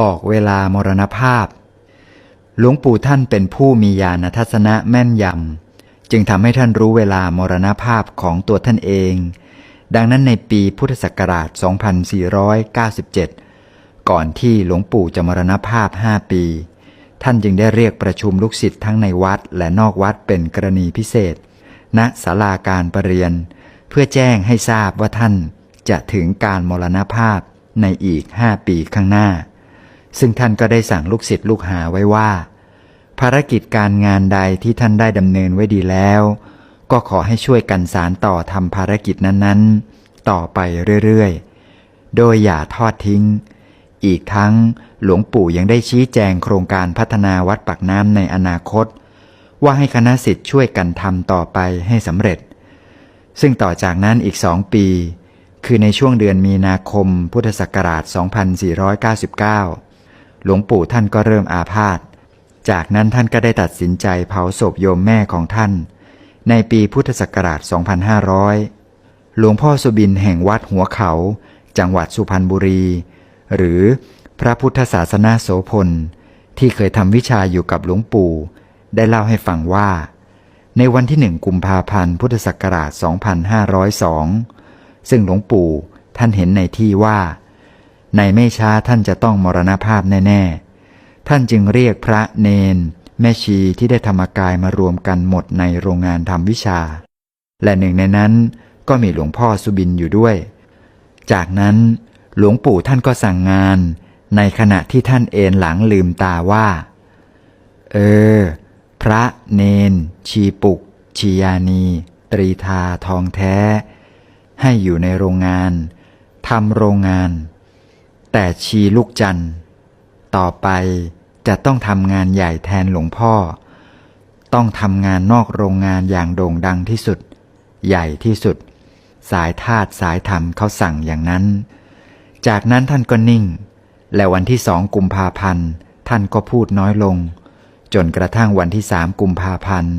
บอกเวลามรณภาพ หลวงปู่ท่านเป็นผู้มีญาณทัศนะแม่นยำ จึงทำให้ท่านรู้เวลามรณภาพของตัวท่านเอง ดังนั้นในปีพุทธศักราช 2497 ก่อนที่หลวงปู่จะมรณภาพ 5 ปี ท่านจึงได้เรียกประชุมลูกศิษย์ทั้งในวัดและนอกวัดเป็นกรณีพิเศษ ณศาลาการประเรียน เพื่อแจ้งให้ทราบว่าท่านจะถึงการมรณภาพในอีก 5 ปีข้างหน้า ซึ่งท่านก็ได้สั่งลูกศิษย์ลูกหาไว้ว่า ภารกิจการงานใดที่ท่านได้ดำเนินไว้ดีแล้ว ก็ขอให้ช่วยกันสารต่อทำภารกิจนั้นๆ ต่อไปเรื่อยๆ โดยอย่าทอดทิ้ง อีกทั้งหลวงปู่ยังได้ชี้แจงโครงการพัฒนาวัดปักน้ำในอนาคต ว่าให้คณะสิทธิ์ช่วยกันทำต่อไปให้สำเร็จ ซึ่งต่อจากนั้นอีกสองปี คือในช่วงเดือนมีนาคมพุทธศักราช 2499 หลวงปู่ท่านก็เริ่มอาพาธ จากนั้นท่านก็ได้ตัดสินใจเผาศพโยมแม่ของท่าน ในปีพุทธศักราช 2500 หลวงพ่อสุบินแห่งวัดหัวเขา จังหวัดสุพรรณบุรี หรือพระพุทธศาสนาโสพล ที่เคยทำวิชาอยู่กับหลวงปู่ ได้เล่าให้ฟังว่า ในวันที่หนึ่งกุมภาพันธ์พุทธศักราช 2502 ซึ่งหลวงปู่ท่านเห็นในที่ว่า ในไม่ช้าท่านจะต้องมรณภาพแน่ ๆ ท่านจึงเรียกพระเนน แม่ชีที่ได้ธรรมกายมารวมกันหมดในโรงงานทำวิชา และหนึ่งในนั้นก็มีหลวงพ่อสุบินอยู่ด้วย จากนั้นหลวงปู่ท่านก็สั่งงาน ในขณะที่ท่านเอนหลังลืมตาว่า เออ พระเนน ชีปุก ชียานี ตรีทาทองแท้ ให้อยู่ในโรงงานทำโรงงาน แต่ชีลูกจันทร์ต่อไปจะต้องทำงานใหญ่แทนหลวงพ่อ ต้องทำงานนอกโรงงานอย่างโด่งดังที่สุด ใหญ่ที่สุด สายธาตุสายธรรมเขาสั่งอย่างนั้น จากนั้นท่านก็นิ่ง และวันที่สองกุมภาพันธ์ท่านก็พูดน้อยลง จนกระทั่งวันที่สามกุมภาพันธ์